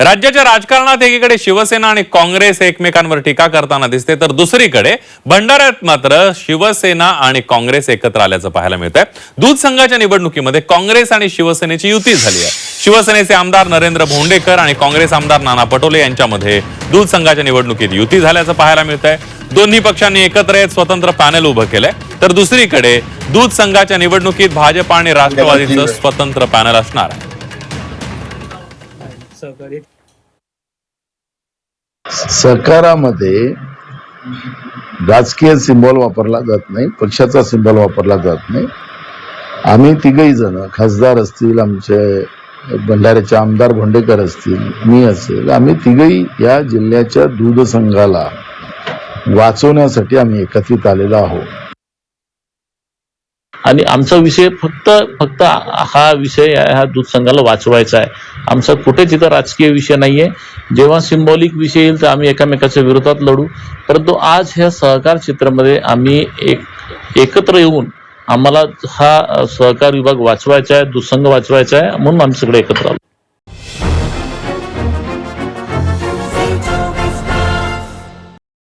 राज्याच्या राजकारणात एकीकडे शिवसेना आणि काँग्रेस एकमेकांवर टीका करताना दिसते तर दुसरीकडे भंडाऱ्यात मात्र शिवसेना आणि काँग्रेस एकत्र आल्याचं पाहायला मिळत आहे दूध संघाच्या निवडणुकीमध्ये काँग्रेस आणि शिवसेनेची युती झाली आहे. शिवसेनेचे आमदार नरेंद्र भोंडेकर आणि काँग्रेस आमदार नाना पटोले यांच्यामध्ये दूध संघाच्या निवडणुकीत युती झाल्याचं पाहायला मिळत आहे दोन्ही पक्षांनी एकत्र येत स्वतंत्र पॅनल उभं केलंय. तर दुसरीकडे दूध संघाच्या निवडणुकीत भाजप आणि राष्ट्रवादीचं स्वतंत्र पॅनल असणार आहे. सहकारी सहकारामध्ये राजकीय सिंबॉल वापरला जात नाही पक्षाचा सिंबॉल वापरला जात नाही. आम्ही तिघही जण खासदार असतील आमचे भंडाऱ्याचे आमदार भोंडेकर असतील मी असेल आम्ही तिघही या जिल्ह्याच्या दूध संघाला वाचवण्यासाठी आम्ही एकत्रित आलेलो आहोत. आणि आमचा विषय फक्त फक्त हा विषय हा दूध संघाला वाचवायचा आहे. आमचा कुठेच इथं राजकीय विषय नाही आहे जेव्हा सिम्बॉलिक विषय येईल तर आम्ही एकामेकाच्या विरोधात लढू. परंतु आज ह्या सहकार क्षेत्रामध्ये आम्ही एक एकत्र येऊन आम्हाला हा सहकार विभाग वाचवायचा आहे दूध वाचवायचा आहे म्हणून आम्ही सगळे एकत्र आलो.